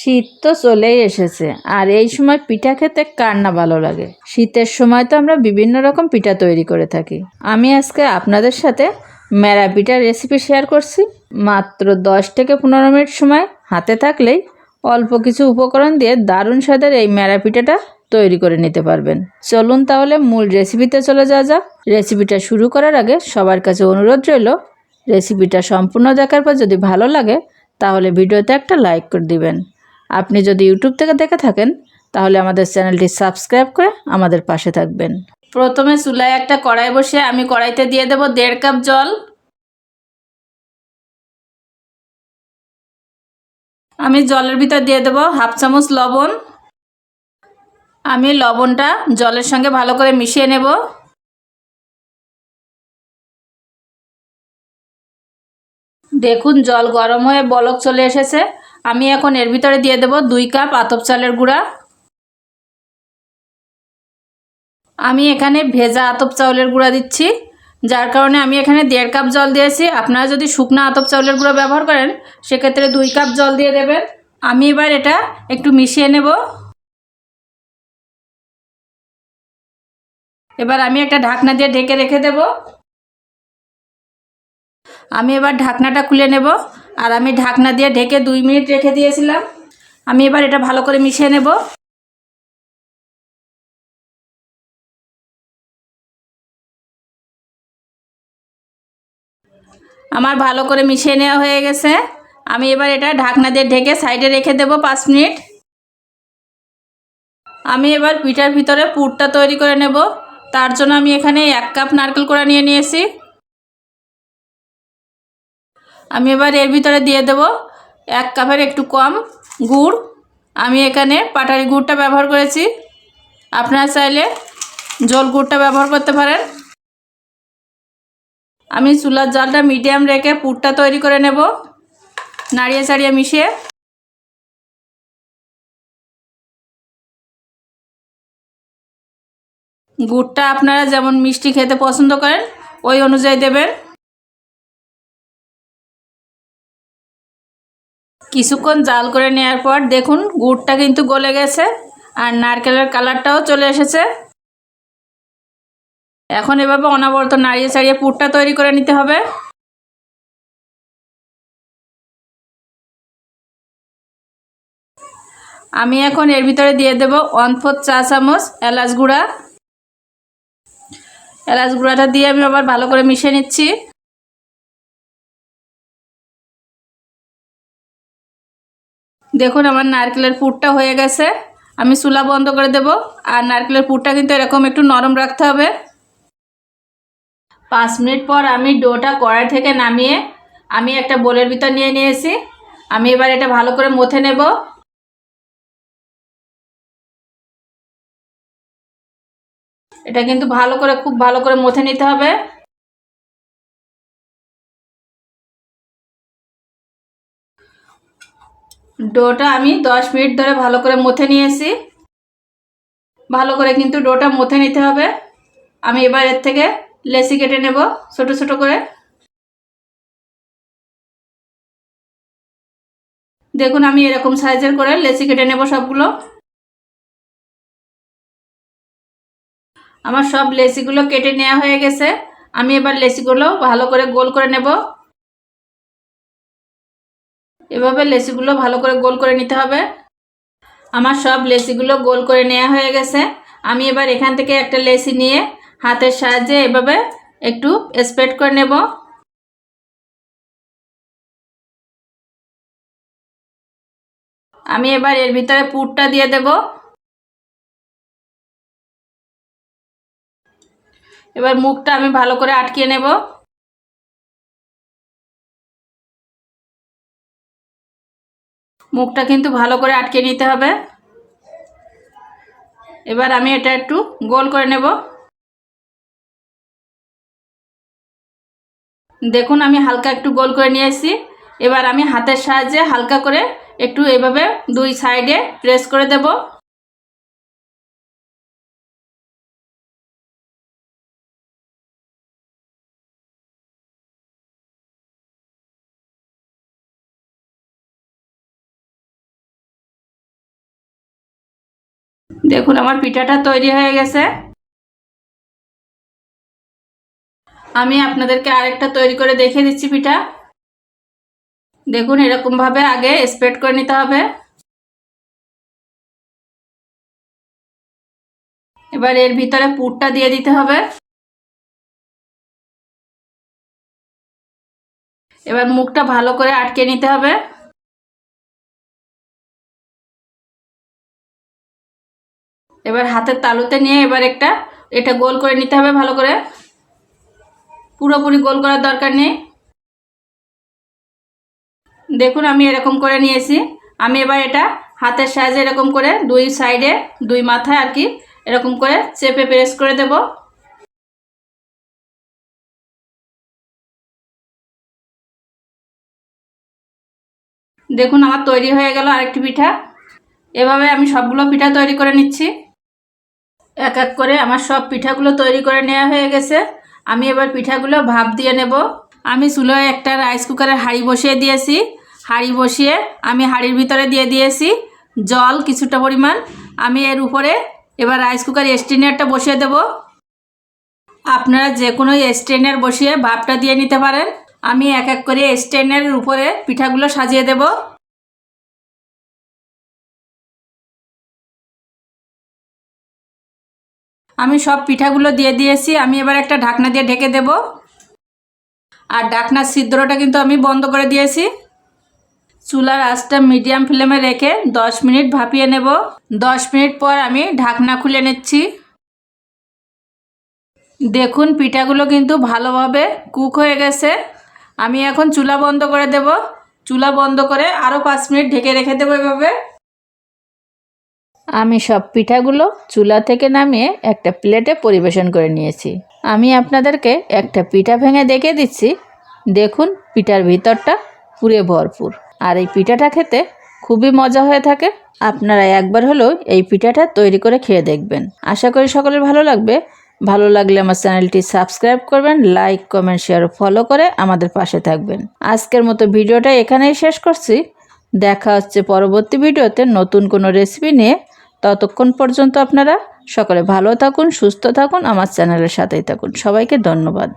শীত তো চলেই এসেছে। আর এই সময় পিঠা খেতে কার না ভালো লাগে? শীতের সময় তো আমরা বিভিন্ন রকম পিঠা তৈরি করে থাকি। আমি আজকে আপনাদের সাথে মেরা পিঠার রেসিপি শেয়ার করছি। মাত্র দশ থেকে পনেরো মিনিট সময় হাতে থাকলেই অল্প কিছু উপকরণ দিয়ে দারুণ স্বাদের এই মেরা পিঠাটা তৈরি করে নিতে পারবেন। চলুন তাহলে মূল রেসিপিতে চলে যাওয়া যাক। রেসিপিটা শুরু করার আগে সবার কাছে অনুরোধ রইল রেসিপিটা সম্পূর্ণ দেখার পর যদি ভালো লাগে, তাহলে ভিডিওতে একটা লাইক করে দিবেন। আপনি যদি ইউটিউব থেকে দেখে থাকেন, তাহলে আমাদের চ্যানেলটি সাবস্ক্রাইব করে আমাদের পাশে থাকবেন। প্রথমে চুলায় একটা কড়াই বসে আমি কড়াইতে দিয়ে দেব দেড় কাপ জল। আমি জলের ভিতর দিয়ে দেব হাফ চামচ লবণ। আমি লবণটা জলের সঙ্গে ভালো করে মিশিয়ে নেব। দেখুন জল গরম হয়ে বলক চলে এসেছে। আমি এখন এর ভিতরে দিয়ে দেব দুই কাপ আতপ চালের গুঁড়া। আমি এখানে ভেজা আতপ চাউলের গুঁড়া দিচ্ছি, যার কারণে আমি এখানে দেড় কাপ জল দিয়েছি। আপনারা যদি শুকনো আতপ চাউলের গুঁড়ো ব্যবহার করেন, সেক্ষেত্রে দুই কাপ জল দিয়ে দেবেন। আমি এবার এটা একটু মিশিয়ে নেব। এবার আমি একটা ঢাকনা দিয়ে ঢেকে রেখে দেব। আমি এবার ঢাকনাটা খুলে নেব। আর আমি ঢাকনা দিয়ে ঢেকে দুই মিনিট রেখে দিয়েছিলাম। আমি এবার এটা ভালো করে মিশিয়ে নেব। আমার ভালো করে মিশিয়ে নেওয়া হয়ে গেছে। আমি এবার এটা ঢাকনা দিয়ে ঢেকে সাইডে রেখে দেব পাঁচ মিনিট। আমি এবার পিঠার ভিতরে পুরটা তৈরি করে নেব। তার জন্য আমি এখানে এক কাপ নারকেল কোড়া নিয়ে নিয়েছি। আমি এবার এর ভিতরে দিয়ে দেব এক কাপের একটু কম গুড়। আমি এখানে পাটারি গুড়টা ব্যবহার করেছি। আপনারা চাইলে জল গুড়টা ব্যবহার করতে পারেন। আমি চুলার জালটা মিডিয়াম রেখে পুরটা তৈরি করে নেব, নাড়িয়ে চাড়িয়ে মিশিয়ে। গুড়টা আপনারা যেমন মিষ্টি খেতে পছন্দ করেন, ওই অনুযায়ী দেবেন। কিছুক্ষণ জাল করে নেওয়ার পর দেখুন গুড়টা কিন্তু গলে গেছে আর নারকেলের কালারটাও চলে এসেছে। এখন এভাবে অনাবরত নাড়িয়ে চাড়িয়ে পুরটা তৈরি করে নিতে হবে। আমি এখন এর ভিতরে দিয়ে দেব ওয়ান ফোর চা চামচ এলাচ গুঁড়া। এলাচ গুঁড়াটা দিয়ে আমি আবার ভালো করে মিশিয়ে নিচ্ছি। দেখুন, আমার নারকেলের পুরটা হয়ে গেছে। আমি চুলা বন্ধ করে দেব। আর নারকেলের পুরটা কিন্তু এরকম একটু নরম রাখতে হবে। পাঁচ মিনিট পর আমি ডোটা কড়াই থেকে নামিয়ে আমি একটা বোলের ভিতর নিয়ে নিয়েছি। আমি এবার এটা ভালো করে মথে নেব। এটা কিন্তু ভালো করে, খুব ভালো করে মথে নিতে হবে। ডোটা আমি দশ মিনিট ধরে ভালো করে মথে নিয়েছি। ভালো করে কিন্তু ডোটা মথে নিতে হবে। আমি এবার এর থেকে লেসি কেটে নেব ছোট ছোট করে। দেখুন আমি এরকম সাইজের করে লেসি কেটে নেব সবগুলো। আমার সব লেসিগুলো কেটে নেওয়া হয়ে গেছে। আমি এবার লেসিগুলো ভালো করে গোল করে নেব। এভাবে লেসিগুলো ভালো করে গোল করে নিতে হবে। আমার সব লেসিগুলো গোল করে নেওয়া হয়ে গেছে। আমি এবার এখান থেকে একটা লেসি নিয়ে হাতের সাহায্যে এভাবে একটু স্প্রেড করে নেব। আমি এবার এর ভিতরে পুরটা দিয়ে দেব। এবার মুখটা আমি ভালো করে আটকিয়ে নেব। মুখটা কিন্তু ভালো করে আটকে নিতে হবে। এবার আমি এটা একটু গোল করে নেব। দেখুন, আমি হালকা একটু গোল করে নিয়ে এসেছি এবার আমি হাতের সাহায্যে হালকা করে একটু এভাবে দুই সাইডে প্রেস করে দেব। দেখুন, আমার পিঠাটা তৈরি হয়ে গেছে। আমি আপনাদেরকে আরেকটা তৈরি করে দেখিয়ে দিচ্ছি পিঠা। দেখুন, এরকমভাবে আগে স্প্রেড করে নিতে হবে। এবার এর ভিতরে পুরটা দিয়ে দিতে হবে। এবার মুখটা ভালো করে আটকে নিতে হবে। এবার হাতের তালুতে নিয়ে এবার একটা, এটা গোল করে নিতে হবে ভালো করে। পুরোপুরি গোল করার দরকার নেই। দেখুন আমি এরকম করে নিয়েছি। আমি এবার এটা হাতের সাহায্যে এরকম করে দুই সাইডে, দুই মাথায় আর কি এরকম করে চেপে প্রেস করে দেব। দেখুন আমার তৈরি হয়ে গেল আরেকটি পিঠা। এভাবে আমি সবগুলো পিঠা তৈরি করে নিচ্ছি। এক এক করে আমার সব পিঠাগুলো তৈরি করে নেওয়া হয়ে গেছে। আমি এবার পিঠাগুলো ভাপ দিয়ে নেব। আমি চুলোয় একটা রাইস কুকারের হাঁড়ি বসিয়ে দিয়েছি। হাঁড়ি বসিয়ে আমি হাঁড়ির ভিতরে দিয়ে দিয়েছি জল কিছুটা পরিমাণ। আমি এর উপরে এবার রাইস কুকার স্টেনারটা বসিয়ে দেব। আপনারা যে কোনো স্টেনার বসিয়ে ভাপটা দিয়ে নিতে পারেন। আমি এক এক করে স্টেনারের উপরে পিঠাগুলো সাজিয়ে দেব। আমি সব পিঠাগুলো দিয়ে দিয়েছি, আমি এবার একটা ঢাকনা দিয়ে ঢেকে দেব। আর ঢাকনার ছিদ্রটা কিন্তু আমি বন্ধ করে দিয়েছি। চুলার আঁচটা মিডিয়াম ফ্লেমে রেখে দশ মিনিট ভাপিয়ে নেব। দশ মিনিট পর আমি ঢাকনা খুলে নিচ্ছি। দেখুন, পিঠাগুলো কিন্তু ভালোভাবে কুক হয়ে গেছে। আমি এখন চুলা বন্ধ করে দেব। চুলা বন্ধ করে আরও পাঁচ মিনিট ঢেকে রেখে দেবো এভাবে। আমি সব পিঠাগুলো চুলা থেকে নামিয়ে একটা প্লেটে পরিবেশন করে নিয়েছি। আমি আপনাদেরকে একটা পিঠা ভেঙে দেখে দিচ্ছি। দেখুন, পিঠার ভিতরটা পুরে ভরপুর। আর এই পিঠাটা খেতে খুবই মজা হয়ে থাকে। আপনারা একবার হলেও এই পিঠাটা তৈরি করে খেয়ে দেখবেন। আশা করি সকলের ভালো লাগবে। ভালো লাগলে আমার চ্যানেলটি সাবস্ক্রাইব করবেন, লাইক, কমেন্ট, শেয়ার, ফলো করে আমাদের পাশে থাকবেন। আজকের মতো ভিডিওটা এখানেই শেষ করছি। দেখা হচ্ছে পরবর্তী ভিডিওতে নতুন কোনো রেসিপি নিয়ে। ততক্ষণ পর্যন্ত আপনারা সকলে ভালো থাকুন সুস্থ থাকুন আমার চ্যানেলের সাথেই থাকুন। সবাইকে ধন্যবাদ।